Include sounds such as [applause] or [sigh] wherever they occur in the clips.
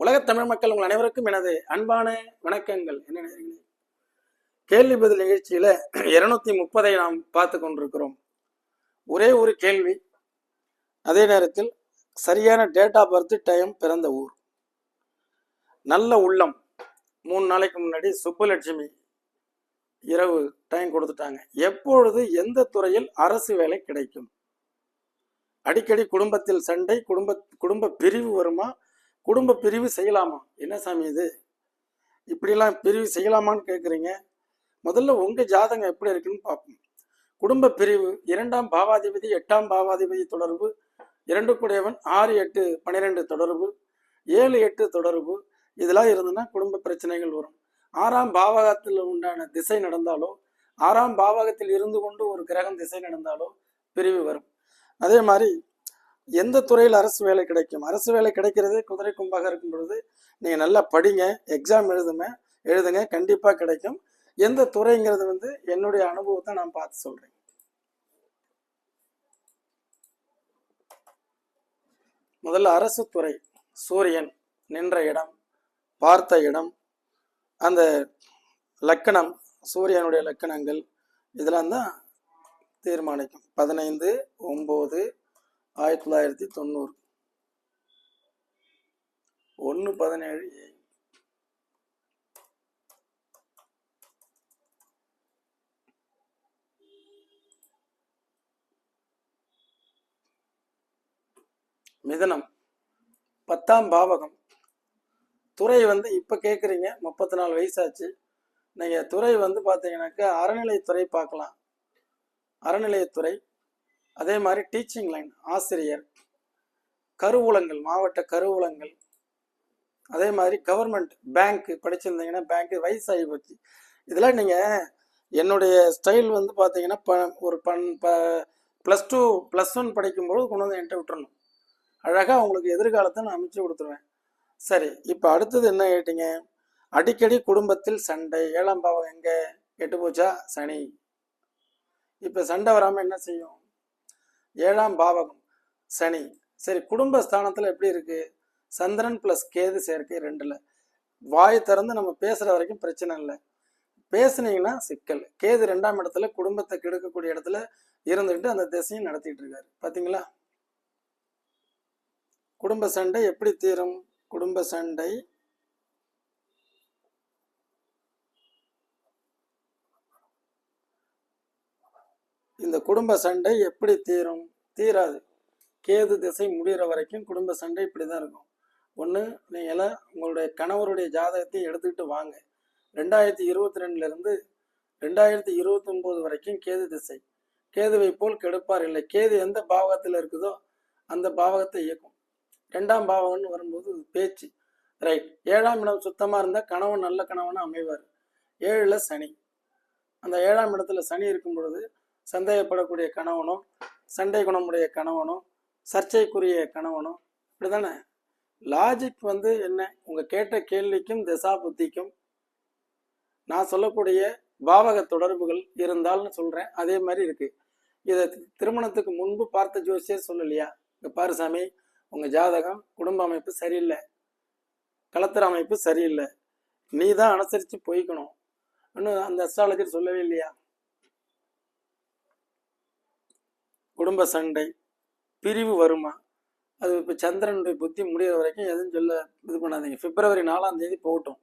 உலகத் தமிழ் மக்கள் உங்கள் அனைவருக்கும் எனது அன்பான வணக்கங்கள். என்ன கேள்வி பதில் நிகழ்ச்சியில இருநூத்தி முப்பதை நாம் பார்த்து கொண்டிருக்கிறோம். ஒரே ஒரு கேள்வி. அதே நேரத்தில் சரியான டேட் ஆஃப் பர்த் டைம் பிறந்த ஊர். நல்ல உள்ளம். மூணு நாளைக்கு முன்னாடி சுப்புலட்சுமி இரவு டைம் கொடுத்துட்டாங்க. எப்பொழுது எந்த துறையில் அரசு வேலை கிடைக்கும்? அடிக்கடி குடும்பத்தில் சண்டை குடும்ப குடும்ப பிரிவு வருமா? குடும்ப பிரிவு செய்யலாமா? என்ன சாமி இது? இப்படிலாம் பிரிவு செய்யலாமான்னு கேட்குறீங்க முதல்ல உங்க ஜாதகம் எப்படி இருக்குன்னு பார்ப்போம். குடும்ப பிரிவு இரண்டாம் பாவாதிபதி எட்டாம் பாவாதிபதி தொடர்பு இரண்டு கூடையவன் ஆறு எட்டு பன்னிரெண்டு தொடர்பு ஏழு எட்டு தொடர்பு இதெல்லாம் இருந்ததுன்னா குடும்ப பிரச்சனைகள் வரும். ஆறாம் பாவகத்தில் உண்டான திசை நடந்தாலோ ஆறாம் பாவகத்தில் இருந்து கொண்டு ஒரு கிரகம் திசை நடந்தாலோ பிரிவு வரும். அதே மாதிரி எந்த துறையில் அரசு வேலை கிடைக்கும்? அரசு வேலை கிடைக்கிறதே குதிரை கும்பாக இருக்கும் பொழுது நீங்கள் நல்லா படிங்க எக்ஸாம் எழுதுங்க எழுதுங்க கண்டிப்பாக கிடைக்கும். எந்த துறைங்கிறது வந்து என்னுடைய அனுபவத்தை நான் பார்த்து சொல்கிறேன் முதல்ல அரசு துறை சூரியன் நின்ற இடம் பார்த்த இடம் அந்த லக்கணம் சூரியனுடைய லக்கணங்கள் இதெல்லாம் தான் தீர்மானிக்கும். பதினைந்து ஒம்பது ஆயிரத்தி தொள்ளாயிரத்தி தொண்ணூறு. ஒன்று பதினேழு மிதனம். பத்தாம் பாவகம். துறை வந்து இப்போ கேட்குறீங்க முப்பத்தி நாலு வயசாச்சு. நீங்கள் துறை வந்து பார்த்தீங்கன்னாக்கா அறநிலையத்துறை பார்க்கலாம் அறநிலையத்துறை. அதே மாதிரி டீச்சிங் லைன் ஆசிரியர் கருவூலங்கள் மாவட்ட கருவூலங்கள். அதே மாதிரி கவர்மெண்ட் பேங்க்கு படிச்சிருந்தீங்கன்னா பேங்க்கு வயசாகி போச்சு. இதெல்லாம் நீங்கள் என்னுடைய ஸ்டைல் வந்து பார்த்தீங்கன்னா ப ஒரு பன் ப ப்ளஸ் டூ ப்ளஸ் ஒன் படிக்கும்போது கொண்டு வந்து என்கிட்ட விட்டுறணும். அழகாக உங்களுக்கு எதிர்காலத்தை நான் அமைச்சு கொடுத்துருவேன். சரி இப்போ அடுத்தது என்ன கேட்டீங்க? அடிக்கடி குடும்பத்தில் சண்டை ஏழாம் பாவம் எங்கே? கெட்டு போச்சா சனி. இப்போ சண்டை வராமல் என்ன செய்யும்? ஏழாம் பாவகம் சனி. சரி குடும்ப ஸ்தானத்தில் எப்படி இருக்கு? சந்திரன் ப்ளஸ் கேது சேர்க்கை ரெண்டில். வாய் திறந்து நம்ம பேசுகிற வரைக்கும் பிரச்சனை இல்லை. பேசுனீங்கன்னா சிக்கல். கேது ரெண்டாம் இடத்துல குடும்பத்தை கெடுக்கக்கூடிய இடத்துல இருந்துக்கிட்டு அந்த திசையும் நடத்திட்டு இருக்காரு. பார்த்தீங்களா குடும்ப சண்டை எப்படி தீரும்? குடும்ப சண்டை இந்த குடும்ப சண்டை எப்படி தீரும்? தீராது. கேது திசை முடிகிற வரைக்கும் குடும்ப சண்டை இப்படி தான் இருக்கும் ஒன்று நீங்களாம் உங்களுடைய கணவருடைய ஜாதகத்தை எடுத்துக்கிட்டு வாங்க. ரெண்டாயிரத்தி இருபத்தி ரெண்டுலேருந்து ரெண்டாயிரத்தி இருபத்தொம்போது வரைக்கும் கேது திசை. கேதுவை போல் கெடுப்பார் இல்லை. கேது எந்த பாவகத்தில் இருக்குதோ அந்த பாவகத்தை இயக்கும். ரெண்டாம் பாவகம்னு வரும்போது பேச்சு. ரைட் ஏழாம் இடம் சுத்தமாக இருந்தால் கணவன் நல்ல கணவனாக அமைவார். ஏழில் சனி. அந்த ஏழாம் இடத்துல சனி இருக்கும் பொழுது சந்தேகப்படக்கூடிய கணவனோ சண்டை குணமுடைய கணவனோ சர்ச்சைக்குரிய கணவனோ இப்படி தானே லாஜிக் வந்து என்ன? உங்கள் கேட்ட கேள்விக்கும் திசா புத்திக்கும் நான் சொல்லக்கூடிய பாவக தொடர்புகள் இருந்தால்னு சொல்கிறேன் அதே மாதிரி இருக்குது இதை திருமணத்துக்கு முன்பு பார்த்த ஜோசியர் சொல்லலையா? இங்கே பாரு சாமி உங்கள் ஜாதகம் குடும்ப அமைப்பு சரியில்லை. கலத்திர அமைப்பு சரியில்லை. நீ தான் அனுசரித்து போய்க்கணும். இன்னும் அந்த அஸ்ட்ராலஜர் சொல்லவே இல்லையா? குடும்ப சண்டை பிரிவு வருமா? அது இப்போ சந்திரனுடைய புத்தி முடிகிற வரைக்கும் எதுவும் சொல்ல இது பண்ணாதீங்க. பிப்ரவரி நாலாம் தேதி போகட்டும்.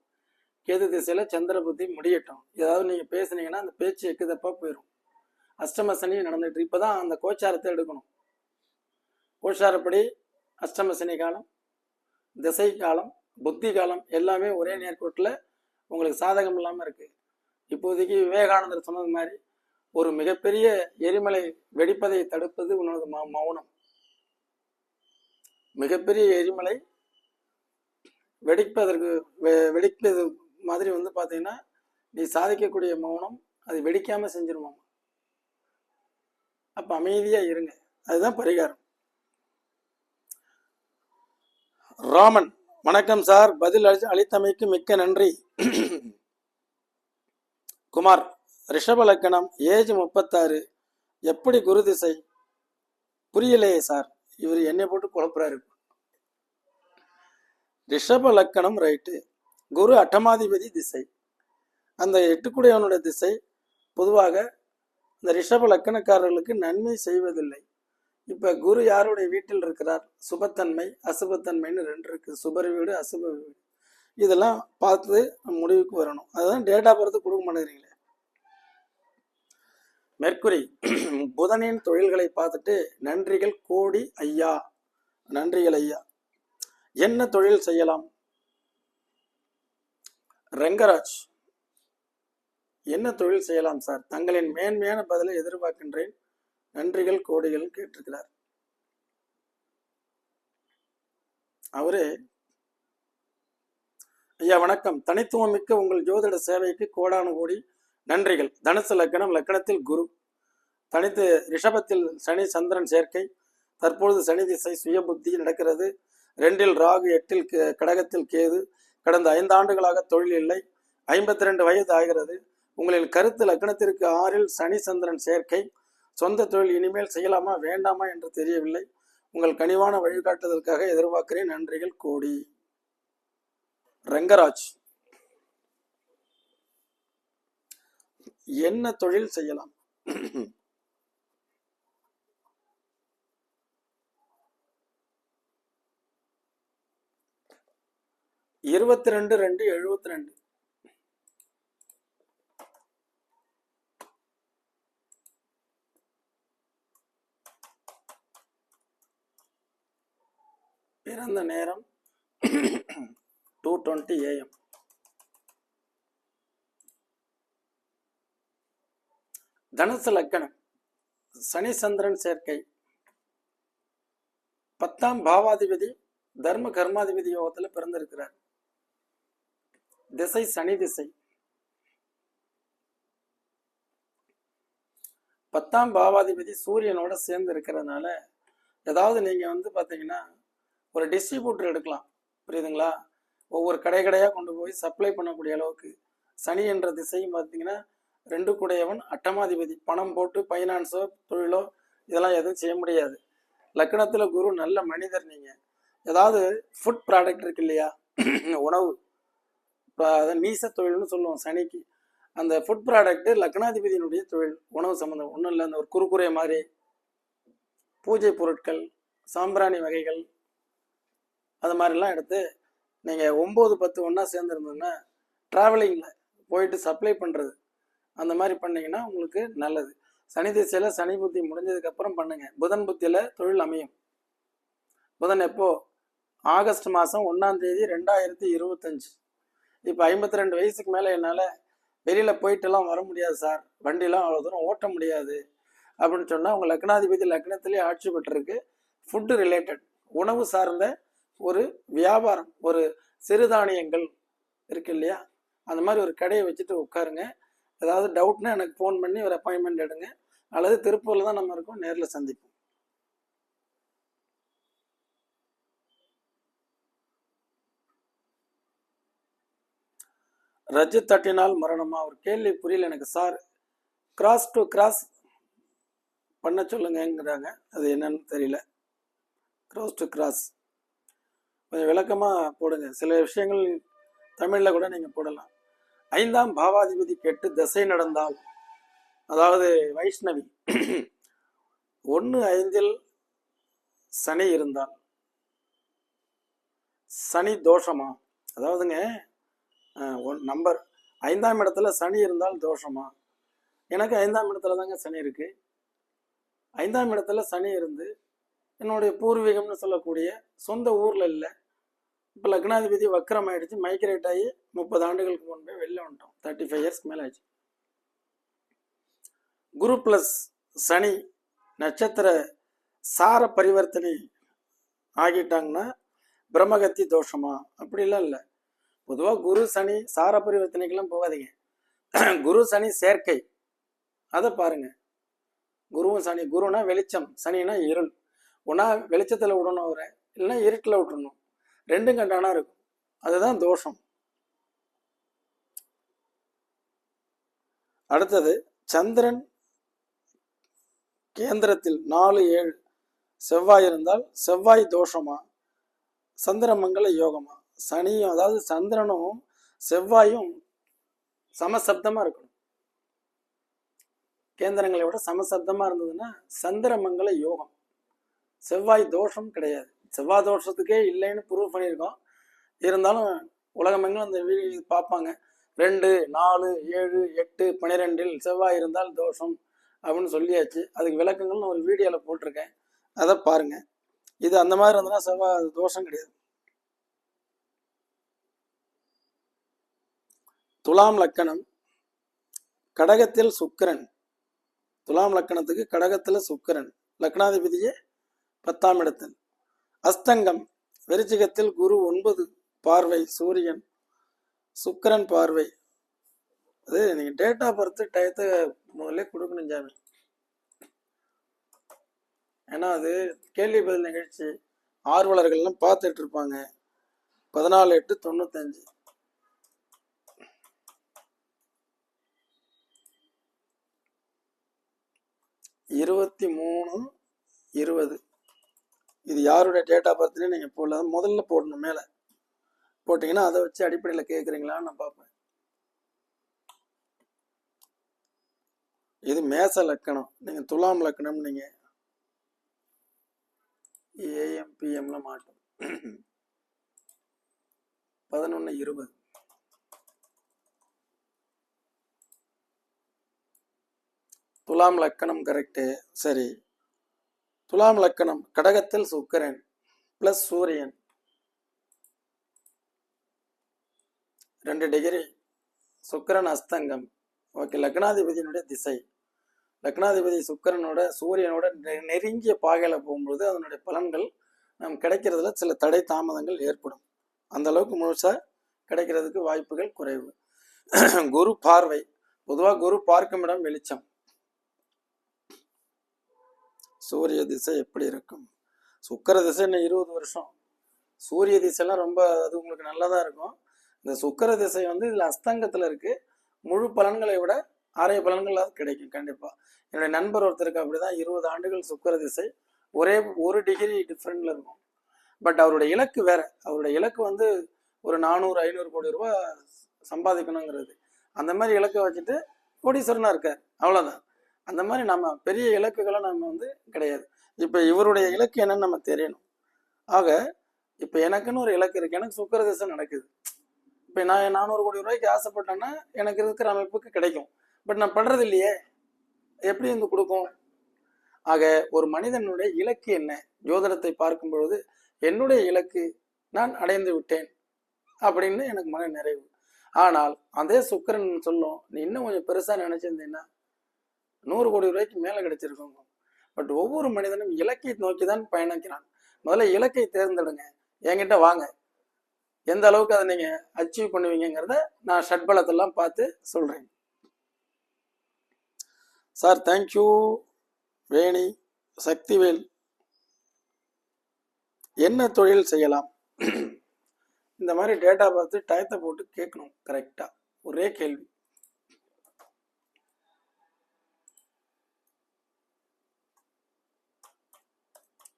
கேது திசையில் சந்திர புத்தி முடியட்டும். ஏதாவது நீங்கள் பேசுனீங்கன்னா அந்த பேச்சு எக்குதப்பாக போயிடும் அஷ்டம சனி நடந்துட்டு இப்போ தான் அந்த கோச்சாரத்தை எடுக்கணும். கோச்சாரப்படி அஷ்டம சனி காலம் திசை காலம் புத்தி காலம் எல்லாமே ஒரே நேர்கோட்டில் உங்களுக்கு சாதகம் இல்லாமல் இருக்குது இப்போதைக்கு விவேகானந்தர் சொன்னது மாதிரி ஒரு மிகப்பெரிய எரிமலை வெடிப்பதை தடுப்பது உனது மௌனம். மிகப்பெரிய எரிமலை வெடிப்பதற்கு வெ- வெடிப்பது மாதிரி வந்து பார்த்தீங்கன்னா நீ சாதிக்கக்கூடிய மௌனம் அது வெடிக்காம செஞ்சிருமாம் அப்ப அமைதியா இருங்க. அதுதான் பரிகாரம். ராமன் வணக்கம் சார். பதில் அளித்தமைக்கு மிக்க நன்றி. குமார் ரிஷப லக்கணம் ஏஜ் முப்பத்தாறு. எப்படி குரு திசை புரியலையே சார். இவர் என்னை போட்டு குழப்பறாரு. ரிஷப லக்கணம் ரைட்டு. குரு அட்டமாதிபதி திசை. அந்த எட்டுக்குடையவனுடைய திசை பொதுவாக இந்த ரிஷப லக்கணக்காரர்களுக்கு நன்மை செய்வதில்லை. இப்போ குரு யாருடைய வீட்டில் இருக்கிறார்? சுபத்தன்மை அசுபத்தன்மைன்னு ரெண்டு இருக்கு. சுபர் வீடு அசுப வீடு. இதெல்லாம் பார்த்து முடிவுக்கு வரணும். அதுதான் டேட் ஆஃப் பொறுத்து கொடுக்க மாட்டேங்கிறீங்களே. மெர்க்குரி புதனின் தொழில்களை பார்த்துட்டு நன்றிகள் கோடி ஐயா நன்றிகள் ஐயா. என்ன தொழில் செய்யலாம்? ரெங்கராஜ் என்ன தொழில் செய்யலாம் சார்? தங்களின் மேன்மையான பதிலை எதிர்பார்க்கின்றேன். நன்றிகள் கோடிகள் கேட்டிருக்கிறார். அவரு ஐயா வணக்கம். தனித்துவம் மிக்க உங்கள் ஜோதிட சேவைக்கு கோடானு கோடி நன்றிகள். தனுசு லக்கணம் லக்கணத்தில் குரு. தனித்து ரிஷபத்தில் சனி சந்திரன் சேர்க்கை. தற்பொழுது சனி திசை சுய புத்தி நடக்கிறது. ரெண்டில் ராகு எட்டில் கே- கடகத்தில் கேது. கடந்த ஐந்து ஆண்டுகளாக தொழில் இல்லை. ஐம்பத்தி ரெண்டு வயது ஆகிறது. உங்களின் கருத்து லக்கணத்திற்கு ஆறில் சனி சந்திரன் சேர்க்கை. சொந்த தொழில் இனிமேல் செய்யலாமா வேண்டாமா என்று தெரியவில்லை. உங்கள் கனிவான வழிகாட்டுதலுக்காக எதிர்பார்க்கிறேன். நன்றிகள் கோடி. ரங்கராஜ். என்ன தொழில் செய்யலாம்? இருபத்தி ரெண்டு ரெண்டு எழுபத்தி ரெண்டு பிறந்த நேரம் டூ டுவெண்ட்டி ஏஎம் தனுசு லக்கணம். சனி சந்திரன் சேர்க்கை. பத்தாம் பாவாதிபதி தர்ம கர்மாதிபதி யோகத்தில் பிறந்திருக்கிறார். திசை சனி திசை. பத்தாம் பாவாதிபதி சூரியனோட சேர்ந்து இருக்கிறதுனால ஏதாவது நீங்க வந்து பாத்தீங்கன்னா ஒரு டிஸ்ட்ரிபியூட்டர் எடுக்கலாம். புரியுதுங்களா? ஒவ்வொரு கடை கடையாக கொண்டு போய் சப்ளை பண்ணக்கூடிய அளவுக்கு சனி என்ற திசையும் பார்த்தீங்கன்னா ரெண்டு கூடையவன் அட்டமாதிபதி. பணம் போட்டு ஃபைனான்ஸோ தொழிலோ இதெல்லாம் எதுவும் செய்ய முடியாது. லக்னத்தில் குரு நல்ல மனிதர் நீங்கள் ஏதாவது ஃபுட் ப்ராடக்ட் இருக்கு இல்லையா? [clears throat] உணவு. இப்போ அதை நீச தொழில்னு சொல்லுவோம் சனிக்கு. அந்த ஃபுட் ப்ராடக்ட்டு லக்னாதிபதியினுடைய தொழில் உணவு சம்மந்தம் ஒன்றும் இல்லை அந்த ஒரு குறுக்குறை மாதிரி. பூஜை பொருட்கள் சாம்பிராணி வகைகள் அது மாதிரிலாம் எடுத்து நீங்கள் ஒம்பது பத்து ஒன்றா சேர்ந்துருந்தோன்னா ட்ராவலிங்கில் போயிட்டு சப்ளை பண்ணுறது அந்த மாதிரி பண்ணீங்கன்னா உங்களுக்கு நல்லது. சனி திசையில் சனி புத்தி முடிஞ்சதுக்கப்புறம் பண்ணுங்க. புதன் புத்தியில் தொழில் அமையும். புதன் எப்போ? ஆகஸ்ட் மாதம் ஒன்றாம் தேதி ரெண்டாயிரத்தி இருபத்தஞ்சு. இப்போ ஐம்பத்தி ரெண்டு வயசுக்கு மேலே என்னால் வெளியில் போயிட்டுலாம் வர முடியாது சார். வண்டிலாம் அவ்வளோ தூரம் ஓட்ட முடியாது. அப்படின்னு சொன்னால் உங்கள் லக்னாதிபதி லக்னத்திலே ஆட்சி பெற்றிருக்கு. ஃபுட்டு ரிலேட்டட் உணவு சார்ந்த ஒரு வியாபாரம் ஒரு சிறுதானியங்கள் இருக்கு இல்லையா? அந்த மாதிரி ஒரு கடையை வச்சுட்டு உட்காருங்க. ஏதாவது டவுட்னா எனக்கு ஃபோன் பண்ணி ஒரு அப்பாயின்மெண்ட் எடுங்க. அல்லது திருப்பூரில் தான் நம்ம இருக்கோம் நேரில் சந்திப்போம். ரஜு தட்டினால் மரணமா? ஒரு கேள்வி புரியல எனக்கு சார் கிராஸ் டு கிராஸ் பண்ண சொல்லுங்கிறாங்க அது என்னன்னு தெரியல. கிராஸ் டு கிராஸ் கொஞ்சம் விளக்கமாக போடுங்க. சில விஷயங்கள் தமிழில் கூட நீங்கள் போடலாம். ஐந்தாம் பாவாதிபதி கெட்டு திசை நடந்தால் அதாவது வைஷ்ணவி ஒன்று ஐந்தில் சனி இருந்தால் சனி தோஷமா? அதாவதுங்க ஒன் நம்பர் ஐந்தாம் இடத்துல சனி இருந்தால் தோஷமா? எனக்கு ஐந்தாம் இடத்துல தாங்க சனி இருக்கு. ஐந்தாம் இடத்துல சனி இருந்து என்னுடைய பூர்வீகம்னு சொல்லக்கூடிய சொந்த ஊரில் இல்லை இப்போ லக்னாதிபதி வக்கரம் ஆயிடுச்சு மைக்ரேட் ஆகி முப்பது ஆண்டுகளுக்கு முன்பே வெளில வந்துட்டோம். தேர்ட்டி ஃபைவ் இயர்ஸ்க்கு மேலே ஆச்சு குரு ப்ளஸ் சனி நட்சத்திர சார பரிவர்த்தனை ஆகிட்டாங்கன்னா பிரம்மகத்தி தோஷமா? அப்படிலாம் இல்லை. பொதுவாக குரு சனி சார பரிவர்த்தனைக்கெல்லாம் போகாதீங்க. குரு சனி சேர்க்கை. அதை பாருங்க. குருவும் சனி குருனா வெளிச்சம் சனினா இருள். ஒன்றா வெளிச்சத்தில் விடணும் அவரை இல்லைன்னா இருட்டில் விட்டுணும் ரெண்டும் கண்டானா இருக்கும். அதுதான் தோஷம். அடுத்தது சந்திரன் கேந்திரத்தில் நாலு ஏழு. செவ்வாய் இருந்தால் செவ்வாய் தோஷமா? சந்திரமங்கல யோகமா? சனியும் அதாவது சந்திரனும் செவ்வாயும் சமசப்தமா இருக்கணும். கேந்திரங்களை விட சமசப்தமா இருந்ததுன்னா சந்திரமங்கல யோகம். செவ்வாய் தோஷம் கிடையாது. செவ்வாய் தோஷத்துக்கே இல்லைன்னு ப்ரூவ் பண்ணியிருக்கோம். இருந்தாலும் உலகமெங்கும் அந்த வீடியோ பார்ப்பாங்க. ரெண்டு நாலு ஏழு எட்டு பன்னிரெண்டில் செவ்வாய் இருந்தால் தோஷம் அப்படின்னு சொல்லியாச்சு. அதுக்கு விளக்கங்கள் நான் ஒரு வீடியோவில் போட்டிருக்கேன். அதை பாருங்கள் இது அந்த மாதிரி இருந்ததுன்னா செவ்வாய் அது தோஷம் கிடையாது. துலாம் லக்கணம் கடகத்தில் சுக்கரன். துலாம் லக்கணத்துக்கு கடகத்தில் சுக்கிரன். லக்னாதிபதியே பத்தாம் இடத்தில். அஸ்தங்கம் விருச்சிகத்தில் குரு ஒன்பது பார்வை சூரியன். சுக்கரன் பார்வை. அது நீங்க டேட் ஆஃப் பர்த் டயத்தை முதல்ல கொடுக்கணும் ஜாமி ஏன்னா அது கேள்வி பதில் நிகழ்ச்சி. ஆர்வலர்கள்லாம் பார்த்துட்டு இருப்பாங்க. பதினாலு எட்டு தொண்ணூத்தஞ்சு. இருபத்தி மூணு இருபது. இது யாருடைய டேட் ஆஃப் பர்த்னே நீங்கள் போடல முதல்ல போடணும் மேலே. போட்டிங்கன்னா அதை வச்சு அடிப்படையில் கேட்குறீங்களான்னு நான் பார்ப்பேன். இது மேச லக்கணம். நீங்கள் துலாம் லக்கணம் நீங்கள் ஏஎம் பிஎம்ல மாட்டோம். பதினொன்று இருபது. துலாம் லக்கணம் கரெக்டு சரி. துலாம் லக்கணம். கடகத்தில் சுக்கரன். பிளஸ் சூரியன். ரெண்டு டிகிரி சுக்கிரன் அஸ்தங்கம். ஓகே லக்னாதிபதியினுடைய திசை. லக்னாதிபதி சுக்கிரனோட சூரியனோட நெ- நெருங்கிய பாகையில் போகும்போது அதனுடைய பலன்கள் நம் கிடைக்கிறதுல சில தடை தாமதங்கள் ஏற்படும். அந்த அளவுக்கு முழுசா கிடைக்கிறதுக்கு வாய்ப்புகள் குறைவு. [clears throat] குரு பார்வை. பொதுவாக குரு பார்க்கும் இடம் வெளிச்சம். சூரிய திசை எப்படி இருக்கும்? சுக்கிர திசை இன்னும் இருபது வருஷம். சூரிய திசைலாம் ரொம்ப அது உங்களுக்கு நல்லதா இருக்கும். இந்த சுக்கர திசை வந்து இதுல அஸ்தங்கத்துல இருக்கு. முழு பலன்களை விட அரை பலன்கள் கிடைக்கும் கண்டிப்பா. என்னுடைய நண்பர் ஒருத்தருக்கு அப்படிதான். இருபது ஆண்டுகள் சுக்கர திசை. ஒரே ஒரு டிகிரி டிஃப்ரெண்ட்ல இருக்கும். பட் அவருடைய இலக்கு வேற. அவருடைய இலக்கு வந்து ஒரு நானூறு ஐநூறு கோடி ரூபாய் சம்பாதிக்கணுங்கிறது. அந்த மாதிரி இலக்கை வச்சுட்டு கோடீஸ்வரனா இருக்கார். அவ்வளோதான் அந்த மாதிரி நம்ம பெரிய இலக்குகளை நம்ம வந்து கிடையாது. இப்போ இவருடைய இலக்கு என்னன்னு நம்ம தெரியணும். ஆக இப்போ எனக்குன்னு ஒரு இலக்கு இருக்கு. எனக்கு சுக்கர திசை நடக்குது. இப்போ நான் நானூறு கோடி ரூபாய்க்கு ஆசைப்பட்டேன்னா எனக்கு இருக்கிற அமைப்புக்கு கிடைக்கும். பட் நான் படுறது இல்லையே. எப்படி வந்து கொடுக்கும்? ஆக ஒரு மனிதனுடைய இலக்கு என்ன? ஜோதிடத்தை பார்க்கும் பொழுது என்னுடைய இலக்கு நான் அடைந்து விட்டேன் அப்படின்னு எனக்கு மன நிறைவு. ஆனால் அதே சுக்கிரன் சொல்லும் நீ இன்னும் கொஞ்சம் பெருசா நினைச்சிருந்தீங்கன்னா நூறு கோடி ரூபாய்க்கு மேல கிடைச்சிருக்கோங்க பட் ஒவ்வொரு மனிதனும் இலக்கை நோக்கி தான் பயணிக்கிறான். முதல்ல இலக்கை தேர்ந்தெடுங்க. என்கிட்ட வாங்க. எந்த அளவுக்கு அதை நீங்க அச்சீவ் பண்ணுவீங்கங்கிறத நான் ஷட்பலத்தெல்லாம் பார்த்து சொல்றேன். Sir thank you Veni Sakthivel. என்ன தொழில் செய்யலாம்? இந்த மாதிரி டேட்டா பார்த்து டயத்தை போட்டு கேட்கணும் கரெக்டா ஒரே கேள்வி.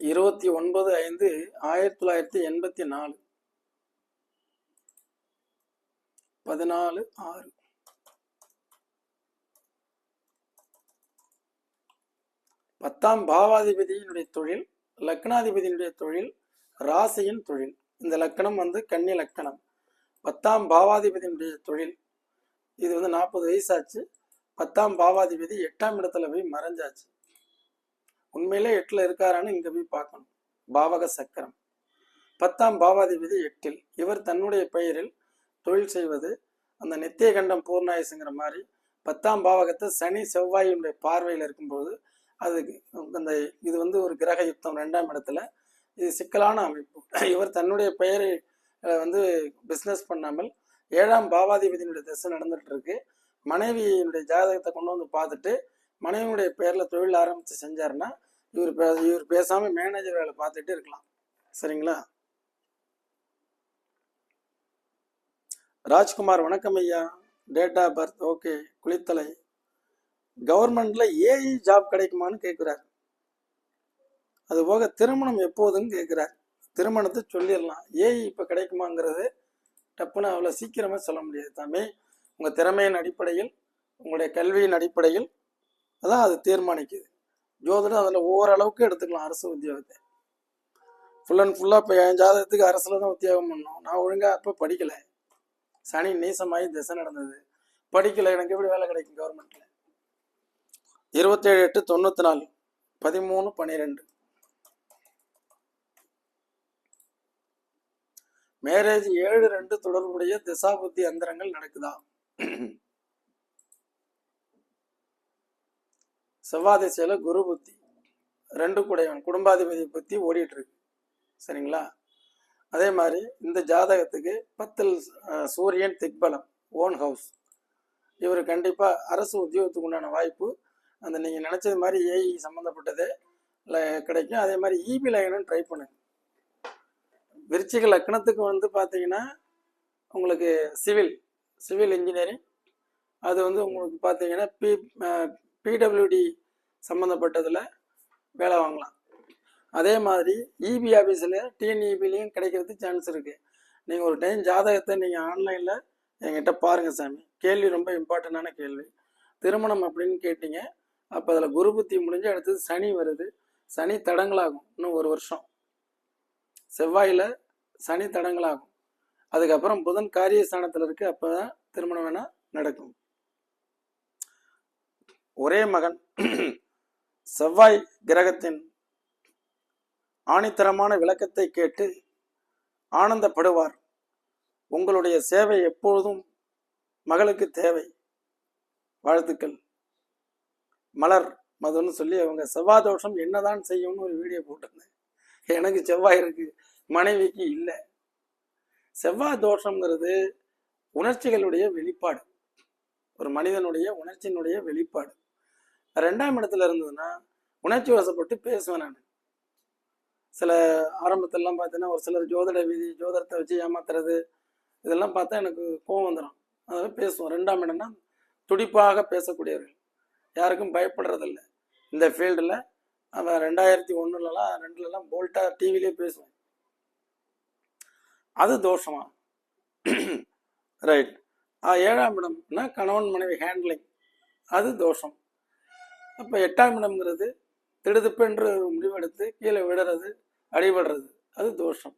இருபத்தி ஒன்பது ஐந்து ஆயிரத்தி தொள்ளாயிரத்தி எண்பத்தி நாலு. பதினாலு ஆறு. பத்தாம் பாவாதிபதியினுடைய தொழில் லக்னாதிபதியினுடைய தொழில் ராசியின் தொழில். இந்த லக்கணம் வந்து கன்னி லக்கணம். பத்தாம் பாவாதிபதியினுடைய தொழில் இது வந்து நாற்பது வயசாச்சு. பத்தாம் பாவாதிபதி எட்டாம் இடத்துல போய் மறைஞ்சாச்சு. உண்மையிலே எட்டுல இருக்காரான்னு இங்க போய் பார்க்கணும். பாவக சக்கரம். பத்தாம் பாவாதிபதி எட்டில் இவர் தன்னுடைய பெயரில் தொழில் செய்வது அந்த நித்திய கண்டம் பூர்ணாயுசுங்கிற மாதிரி பத்தாம் பாவகத்தை சனி செவ்வாயினுடைய பார்வையில் இருக்கும்போது அதுக்கு அந்த இது வந்து ஒரு கிரக யுத்தம் ரெண்டாம் இடத்துல. இது சிக்கலான அமைப்பு. இவர் தன்னுடைய பெயரை வந்து பிஸ்னஸ் பண்ணாமல் ஏழாம் பாவாதிபதியினுடைய திசை நடந்துட்டு இருக்கு மனைவியினுடைய ஜாதகத்தை கொண்டு வந்து பார்த்துட்டு மனைவியுடைய பெயரில் தொழில் ஆரம்பித்து செஞ்சாருன்னா இவர் பே இவர் பேசாமல் மேனேஜர் வேலை பார்த்துட்டு இருக்கலாம். சரிங்களா? ராஜ்குமார் வணக்கம் ஐயா. Date of birth okay Kulithalai. கவர்மெண்ட்ல ஏஐ ஜாப் கிடைக்குமான்னு கேட்குறார் அது போக திருமணம் எப்போதுன்னு கேட்குறார் திருமணத்தை சொல்லிடலாம். ஏஐ இப்போ கிடைக்குமாங்கிறது டப்புன்னு அவ்வளோ சீக்கிரமே சொல்ல முடியாது தம்பி. உங்கள் திறமையின் அடிப்படையில் உங்களுடைய கல்வியின் அடிப்படையில் அதான் அது தீர்மானிக்குது. ஜோதிடம் அதில் ஓரளவுக்கு எடுத்துக்கலாம் அரசு உத்தியோகத்தை. ஃபுல் அண்ட் ஃபுல்லாக இப்போ என் ஜாதகத்துக்கு அரசில் தான் உத்தியோகம் பண்ணோம். நான் ஒழுங்காக அப்போ படிக்கலை. சனி நீசமாகி திசை நடந்தது. படிக்கலை எனக்கு எப்படி வேலை கிடைக்கும் கவர்மெண்ட்ல இருபத்தேழு எட்டு தொண்ணூற்றி நாலு பதிமூணு பன்னிரெண்டு மேரேஜ் ஏழு ரெண்டு தொடர்புடைய திசாபுத்தி அந்தரங்கள் நடக்குதா? செவ்வாய் திசையில குரு புத்தி ரெண்டு கூடையவன் குடும்பாதிபதி புத்தி ஓடிட்டு இருக்கு. சரிங்களா? அதே மாதிரி இந்த ஜாதகத்துக்கு பத்தில் சூரியன் திக்பலம் ஓன் ஹவுஸ் இவர் கண்டிப்பாக அரசு உத்தியோகத்துக்கு உண்டான வாய்ப்பு. அந்த நீங்கள் நினச்சது மாதிரி ஏஐ சம்மந்தப்பட்டது கிடைக்கும். அதே மாதிரி இபி லைனும் ட்ரை பண்ணுங்க. விருச்சிக லக்னத்துக்கு வந்து பார்த்தீங்கன்னா உங்களுக்கு சிவில் சிவில் இன்ஜினியரிங் அது வந்து உங்களுக்கு பார்த்தீங்கன்னா பி பிடபிள்யூடி சம்மந்தப்பட்டதில் வேலை வாங்கலாம். அதே மாதிரி இபி ஆஃபீஸில் டிஎன்இபிலையும் கிடைக்கிறதுக்கு சான்ஸ் இருக்குது நீங்கள் ஒரு டைம் ஜாதகத்தை நீங்கள் ஆன்லைனில் என்கிட்ட பாருங்கள் சாமி. கேள்வி ரொம்ப இம்பார்ட்டண்டான கேள்வி. திருமணம் அப்படின்னு கேட்டீங்க. அப்போ அதில் குரு புத்தி முடிஞ்சு அடுத்தது சனி வருது. சனி தடங்களாகும் இன்னும் ஒரு வருஷம். செவ்வாயில் சனி தடங்களாகும். அதுக்கப்புறம் புதன் காரிய ஸ்தானத்தில் இருக்கு அப்போ தான் திருமணம் வேணால் நடக்கும். ஒரே மகன். [clears throat] செவ்வாய் கிரகத்தின் ஆணித்தரமான விளக்கத்தை கேட்டு ஆனந்தப்படுவார். உங்களுடைய சேவை எப்பொழுதும் மகளுக்கு தேவை. வாழ்த்துக்கள். மலர் மதுன்னு சொல்லி அவங்க செவ்வாய் தோஷம் என்னதான் செய்யும்னு ஒரு வீடியோ போட்டிருந்தேன். எனக்கு செவ்வாய் இருக்கு மனைவிக்கு இல்லை. செவ்வாய் தோஷங்கிறது உணர்ச்சிகளுடைய வெளிப்பாடு. ஒரு மனிதனுடைய உணர்ச்சியினுடைய வெளிப்பாடு. ரெண்டாம் இடத்துல இருந்ததுன்னா உணர்ச்சி வசப்பட்டு பேசுவேன் நான். சில ஆரம்பத்திலலாம் பார்த்தீங்கன்னா ஒரு சிலர் ஜோதிட விதி ஜோதிடத்தை வச்சு ஏமாத்துறது இதெல்லாம் பார்த்தா எனக்கு கோவம் வந்துடும் அதாவது பேசுவோம். ரெண்டாம் இடம்னா துடிப்பாக பேசக்கூடியவர்கள். யாருக்கும் பயப்படுறதில்ல. இந்த ஃபீல்டில் அவன் ரெண்டாயிரத்தி ஒன்றுலலாம் ரெண்டுலலாம் போல்ட்டாக டிவிலே பேசுவேன். அது தோஷமா? ரைட் ஏழாம் இடம்னா கணவன் மனைவி ஹேண்ட்லிங் அது தோஷம். அப்போ எட்டாம் இடம்ங்கிறது திடுதுப்பென்று ஒரு முடிவெடுத்து கீழே விடுறது அடிபடுறது. அது தோஷம்.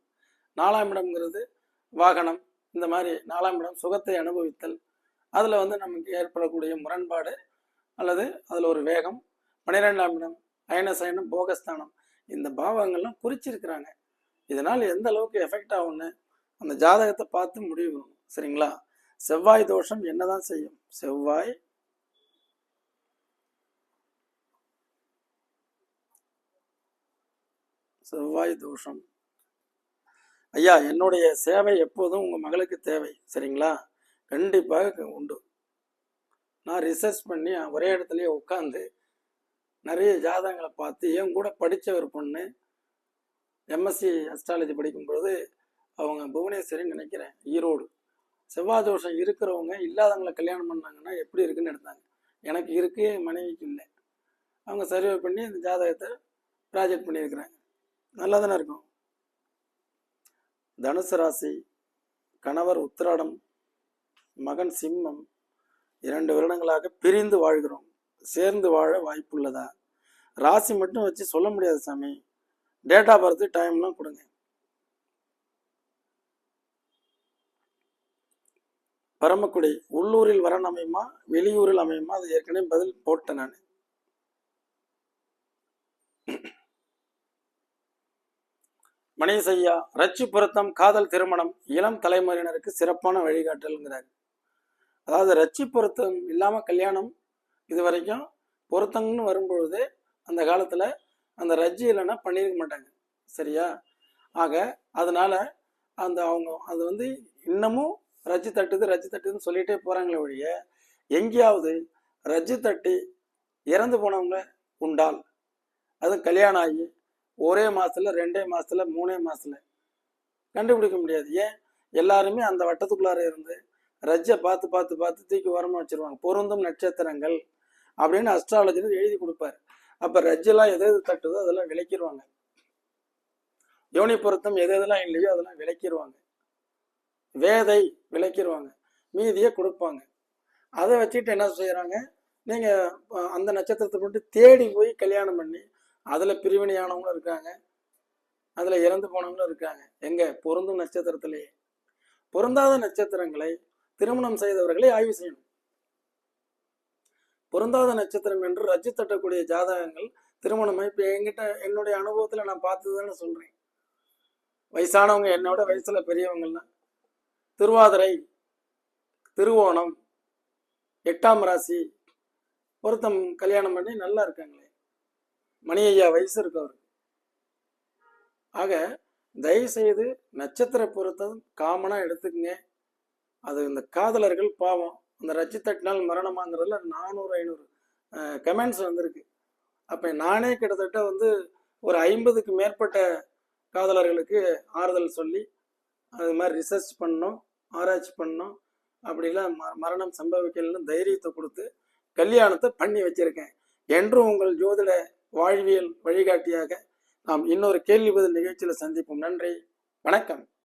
நாலாம் இடம்ங்கிறது வாகனம். இந்த மாதிரி நாலாம் இடம் சுகத்தை அனுபவித்தல். அதில் வந்து நமக்கு ஏற்படக்கூடிய முரண்பாடு அல்லது அதில் ஒரு வேகம். பன்னிரெண்டாம் இடம் அயனசயனம் போகஸ்தானம். இந்த பாவங்கள்லாம் குறிச்சிருக்கிறாங்க. இதனால் எந்த அளவுக்கு எஃபெக்ட் ஆகும்னு அந்த ஜாதகத்தை பார்த்து முடிவு சரிங்களா? செவ்வாய் தோஷம் என்னதான் செய்யும்? செவ்வாய் செவ்வாய் தோஷம். ஐயா என்னுடைய சேவை எப்போதும் உங்கள் மகளுக்கு தேவை சரிங்களா? கண்டிப்பாக உண்டு. நான் ரிசர்ச் பண்ணி ஒரே இடத்துலயே உட்காந்து நிறைய ஜாதகங்களை பார்த்து என் கூட படித்த ஒரு பொண்ணு எம்எஸ்சி அஸ்ட்ராலஜி படிக்கும்பொழுது அவங்க புவனேஸ்வரின்னு நினைக்கிறேன் ஈரோடு. செவ்வாய் தோஷம் இருக்கிறவங்க இல்லாதவங்களை கல்யாணம் பண்ணாங்கன்னா எப்படி இருக்குன்னு எடுத்தாங்க. எனக்கு இருக்கு என் மனைவிக்கு இல்லை. அவங்க சர்வே பண்ணி இந்த ஜாதகத்தை ப்ராஜெக்ட் பண்ணியிருக்கிறாங்க. நல்லா தானே இருக்கும். தனுசு ராசி கணவர் உத்திராடம் மகன் சிம்மம் இரண்டு வருடங்களாக பிரிந்து வாழ்கிறோம். சேர்ந்து வாழ வாய்ப்புள்ளதா? ராசி மட்டும் வச்சு சொல்ல முடியாது சாமி. டேட் ஆஃப் பர்த் டைம்லாம் கொடுங்க. பரமக்குடி உள்ளூரில் வரன் அமையுமா வெளியூரில் அமையுமா? அது ஏற்கனவே பதில் போட்டேன் நான். மணிசையா ரச்சி பொருத்தம் காதல் திருமணம் இளம் தலைமுறையினருக்கு சிறப்பான வழிகாட்டல்ங்கிறார். அதாவது ரச்சி பொருத்தம் இல்லாமல் கல்யாணம் இது வரைக்கும் பொருத்தம்னு வரும்பொழுது அந்த காலத்தில் அந்த ரஜ்ஜி இல்லைன்னா பண்ணியிருக்க மாட்டாங்க. சரியா? ஆக அதனால அந்த அவங்க அது வந்து இன்னமும் ரஜ்ஜி தட்டுது ரஜ்ஜி தட்டுதுன்னு சொல்லிகிட்டே போகிறாங்களே ஒழிய எங்கேயாவது ரஜ்ஜி தட்டி இறந்து போனவங்க உண்டால் அது கல்யாணம் ஆகி ஒரே மாதத்தில் ரெண்டே மாதத்தில் மூணே மாதத்தில் கண்டுபிடிக்க முடியாது. ஏன்? எல்லாருமே அந்த வட்டத்துக்குள்ளார இருந்து ரஜ்ஜை பார்த்து பார்த்து பார்த்து தூக்கி ஓரமாக வச்சிருவாங்க. பொருந்தும் நட்சத்திரங்கள் அப்படின்னு அஸ்ட்ராலஜர் எழுதி கொடுப்பாரு. அப்போ ரஜ்ஜெல்லாம் எது எது தட்டுதோ அதெல்லாம் விளக்கிடுவாங்க யோனி பொருத்தம் எது எதெல்லாம் இல்லையோ அதெல்லாம் விளக்கிடுவாங்க வேதை விளக்கிடுவாங்க மீதியை கொடுப்பாங்க. அதை வச்சுட்டு என்ன செய்கிறாங்க நீங்கள் அந்த நட்சத்திரத்தை மட்டும் தேடி போய் கல்யாணம் பண்ணி அதில் பிரிவினையானவங்களும் இருக்காங்க. அதில் இறந்து போனவங்களும் இருக்காங்க. எங்கே? பொருந்தும் நட்சத்திரத்திலேயே பொருந்தாத நட்சத்திரங்களை திருமணம் செய்தவர்களை ஆய்வு செய்யணும். பொருந்தாத நட்சத்திரம் என்று ரஜி தட்டக்கூடிய ஜாதகங்கள் திருமணம் இப்போ என்கிட்ட என்னுடைய அனுபவத்தில் நான் பார்த்ததுன்னு சொல்கிறேன் வயசானவங்க என்னோட வயசில் பெரியவங்கள்னா திருவாதிரை திருவோணம் எட்டாம் ராசி பொருத்தம் கல்யாணம் பண்ணி நல்லா இருக்காங்களே. மணி ஐயா வயசு இருக்கு அவருக்கு. ஆக தயவு செய்து நட்சத்திர பொருத்தம் காமனாக எடுத்துக்கங்க. அது இந்த காதலர்கள் பாவம். அந்த ரச்சி தட்டினால் மரணமாங்கிறதுல நானூறு ஐநூறு கமெண்ட்ஸ் வந்திருக்கு. அப்போ நானே கிட்டத்தட்ட வந்து ஒரு ஐம்பதுக்கு மேற்பட்ட காதலர்களுக்கு ஆறுதல் சொல்லி அது மாதிரி ரிசர்ச் பண்ணோம் ஆராய்ச்சி பண்ணோம். அப்படிலாம் ம மரணம் சம்பவிக்கலன்னு தைரியத்தை கொடுத்து கல்யாணத்தை பண்ணி வச்சுருக்கேன். என்றும் உங்கள் ஜோதிட வாழ்வியல் வழிகாட்டியாக நாம் இன்னொரு கேள்வி பதில் நிகழ்ச்சியில் சந்திப்போம். நன்றி. வணக்கம்.